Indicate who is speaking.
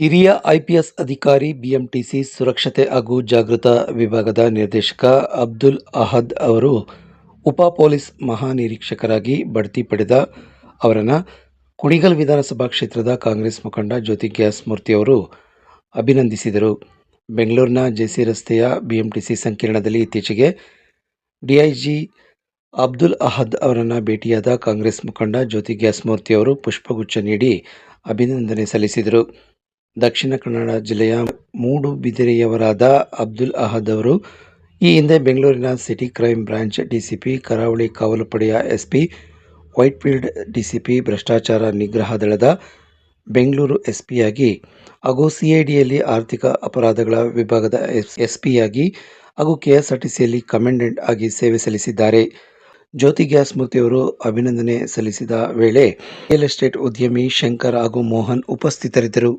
Speaker 1: ಹಿರಿಯ ಐಪಿಎಸ್ ಅಧಿಕಾರಿ ಬಿಎಂಟಿಸಿ ಸುರಕ್ಷತೆ ಹಾಗೂ ಜಾಗೃತ ವಿಭಾಗದ ನಿರ್ದೇಶಕ ಅಬ್ದುಲ್ ಅಹದ್ ಅವರು ಉಪ ಪೊಲೀಸ್ ಮಹಾನಿರೀಕ್ಷಕರಾಗಿ ಬಡ್ತಿ ಪಡೆದ ಅವರನ್ನು ಕುಣಿಗಲ್ ವಿಧಾನಸಭಾ ಕ್ಷೇತ್ರದ ಕಾಂಗ್ರೆಸ್ ಮುಖಂಡ ಜ್ಯೋತಿ ಗ್ಯಾಸ್ ಮೂರ್ತಿಯವರು ಅಭಿನಂದಿಸಿದರು. ಬೆಂಗಳೂರಿನ ಜೆಸಿ ರಸ್ತೆಯ ಬಿಎಂಟಿಸಿ ಸಂಕೀರ್ಣದಲ್ಲಿ ಇತ್ತೀಚೆಗೆ ಡಿಐಜಿ ಅಬ್ದುಲ್ ಅಹದ್ ಅವರನ್ನು ಭೇಟಿಯಾದ ಕಾಂಗ್ರೆಸ್ ಮುಖಂಡ ಜ್ಯೋತಿ ಗ್ಯಾಸ್ ಮೂರ್ತಿಯವರು ಪುಷ್ಪಗುಚ್ಛ ನೀಡಿ ಅಭಿನಂದನೆ ಸಲ್ಲಿಸಿದರು. ದಕ್ಷಿಣ ಕನ್ನಡ ಜಿಲ್ಲೆಯ ಮೂಡು ಬಿದಿರೆಯವರಾದ ಅಬ್ದುಲ್ ಅಹದ್ ಅವರು ಈ ಹಿಂದೆ ಬೆಂಗಳೂರಿನ ಸಿಟಿ ಕ್ರೈಮ್ ಬ್ರಾಂಚ್ ಡಿಸಿಪಿ, ಕರಾವಳಿ ಕಾವಲು ಪಡೆಯ ಎಸ್ಪಿ, ವೈಟ್ಫೀಲ್ಡ್ ಡಿಸಿಪಿ, ಭ್ರಷ್ಟಾಚಾರ ನಿಗ್ರಹ ದಳದ ಬೆಂಗಳೂರು ಎಸ್ಪಿಯಾಗಿ, ಹಾಗೂ ಸಿಐಡಿಯಲ್ಲಿ ಆರ್ಥಿಕ ಅಪರಾಧಗಳ ವಿಭಾಗದ ಎಸ್ಪಿಯಾಗಿ, ಹಾಗೂ ಕೆಎಸ್ಆರ್ಟಿಸಿಯಲ್ಲಿ ಕಮಾಂಡೆಂಟ್ ಆಗಿ ಸೇವೆ ಸಲ್ಲಿಸಿದ್ದಾರೆ. ಜ್ಯೋತಿ ಗ್ಯಾಸ್ ಮೂರ್ತಿಯವರು ಅಭಿನಂದನೆ ಸಲ್ಲಿಸಿದ ವೇಳೆ ರಿಯಲ್ ಎಸ್ಟೇಟ್ ಉದ್ಯಮಿ ಶಂಕರ್ ಹಾಗೂ ಮೋಹನ್ ಉಪಸ್ಥಿತರಿದ್ದರು.